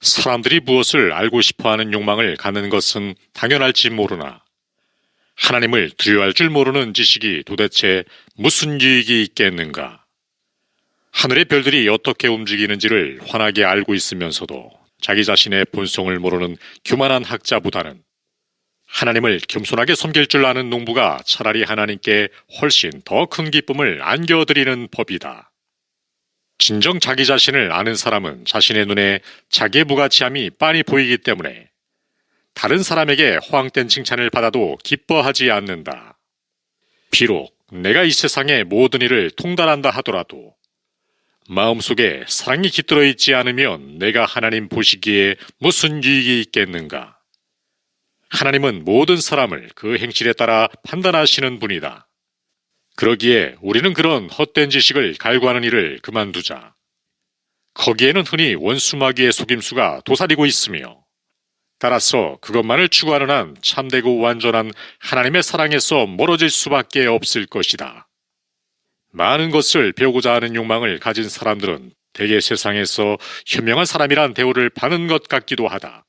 사람들이 무엇을 알고 싶어 하는 욕망을 갖는 것은 당연할지 모르나 하나님을 두려워할 줄 모르는 지식이 도대체 무슨 유익이 있겠는가? 하늘의 별들이 어떻게 움직이는지를 환하게 알고 있으면서도 자기 자신의 본성을 모르는 교만한 학자보다는 하나님을 겸손하게 섬길 줄 아는 농부가 차라리 하나님께 훨씬 더 큰 기쁨을 안겨드리는 법이다. 진정 자기 자신을 아는 사람은 자신의 눈에 자기의 무가치함이 빤히 보이기 때문에 다른 사람에게 허황된 칭찬을 받아도 기뻐하지 않는다. 비록 내가 이 세상의 모든 일을 통달한다 하더라도 마음속에 사랑이 깃들어 있지 않으면 내가 하나님 보시기에 무슨 유익이 있겠는가? 하나님은 모든 사람을 그 행실에 따라 판단하시는 분이다. 그러기에 우리는 그런 헛된 지식을 갈구하는 일을 그만두자. 거기에는 흔히 원수마귀의 속임수가 도사리고 있으며 따라서 그것만을 추구하는 한 참되고 완전한 하나님의 사랑에서 멀어질 수밖에 없을 것이다. 많은 것을 배우고자 하는 욕망을 가진 사람들은 대개 세상에서 현명한 사람이란 대우를 받는 것 같기도 하다.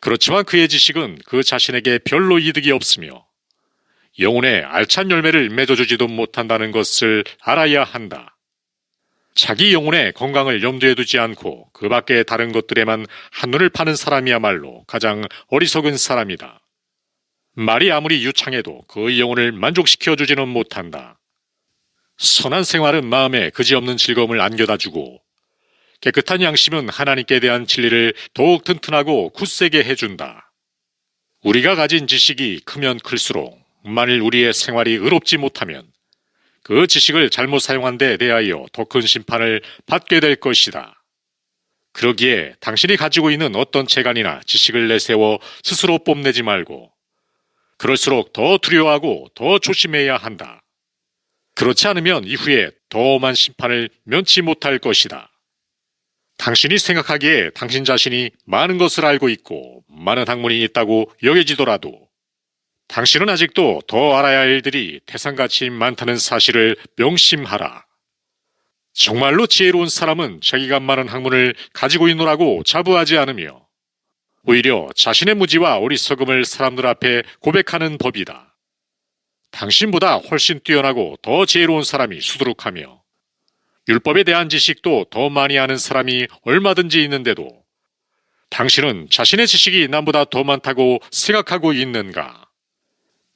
그렇지만 그의 지식은 그 자신에게 별로 이득이 없으며 영혼의 알찬 열매를 맺어주지도 못한다는 것을 알아야 한다. 자기 영혼의 건강을 염두에 두지 않고 그 밖의 다른 것들에만 한눈을 파는 사람이야말로 가장 어리석은 사람이다. 말이 아무리 유창해도 그 영혼을 만족시켜 주지는 못한다. 선한 생활은 마음에 그지없는 즐거움을 안겨다 주고 깨끗한 양심은 하나님께 대한 진리를 더욱 튼튼하고 굳세게 해준다. 우리가 가진 지식이 크면 클수록 만일 우리의 생활이 의롭지 못하면 그 지식을 잘못 사용한 데 대하여 더 큰 심판을 받게 될 것이다. 그러기에 당신이 가지고 있는 어떤 재간이나 지식을 내세워 스스로 뽐내지 말고 그럴수록 더 두려워하고 더 조심해야 한다. 그렇지 않으면 이후에 더 엄한 심판을 면치 못할 것이다. 당신이 생각하기에 당신 자신이 많은 것을 알고 있고 많은 학문이 있다고 여겨지더라도 당신은 아직도 더 알아야 할 일들이 태산같이 많다는 사실을 명심하라. 정말로 지혜로운 사람은 자기가 많은 학문을 가지고 있노라고 자부하지 않으며 오히려 자신의 무지와 어리석음을 사람들 앞에 고백하는 법이다. 당신보다 훨씬 뛰어나고 더 지혜로운 사람이 수두룩하며 율법에 대한 지식도 더 많이 아는 사람이 얼마든지 있는데도 당신은 자신의 지식이 남보다 더 많다고 생각하고 있는가?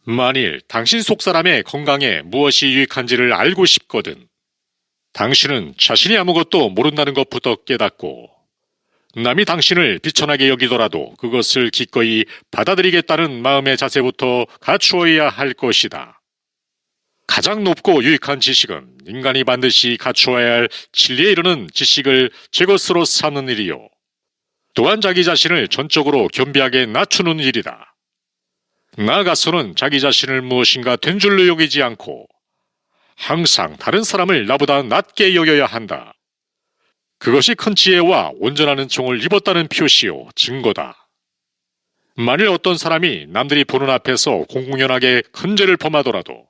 만일 당신 속 사람의 건강에 무엇이 유익한지를 알고 싶거든. 당신은 자신이 아무것도 모른다는 것부터 깨닫고 남이 당신을 비천하게 여기더라도 그것을 기꺼이 받아들이겠다는 마음의 자세부터 갖추어야 할 것이다. 가장 높고 유익한 지식은 인간이 반드시 갖추어야 할 진리에 이르는 지식을 제 것으로 삼는 일이요. 또한 자기 자신을 전적으로 겸비하게 낮추는 일이다. 나아가서는 자기 자신을 무엇인가 된 줄로 여기지 않고 항상 다른 사람을 나보다 낮게 여겨야 한다. 그것이 큰 지혜와 온전하는 종을 입었다는 표시요, 증거다. 만일 어떤 사람이 남들이 보는 앞에서 공공연하게 큰 죄를 범하더라도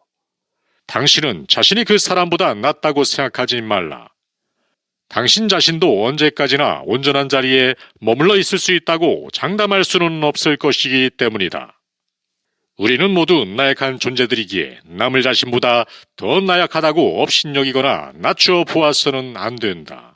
당신은 자신이 그 사람보다 낫다고 생각하지 말라. 당신 자신도 언제까지나 온전한 자리에 머물러 있을 수 있다고 장담할 수는 없을 것이기 때문이다. 우리는 모두 나약한 존재들이기에 남을 자신보다 더 나약하다고 업신여기거나 낮추어 보아서는 안 된다.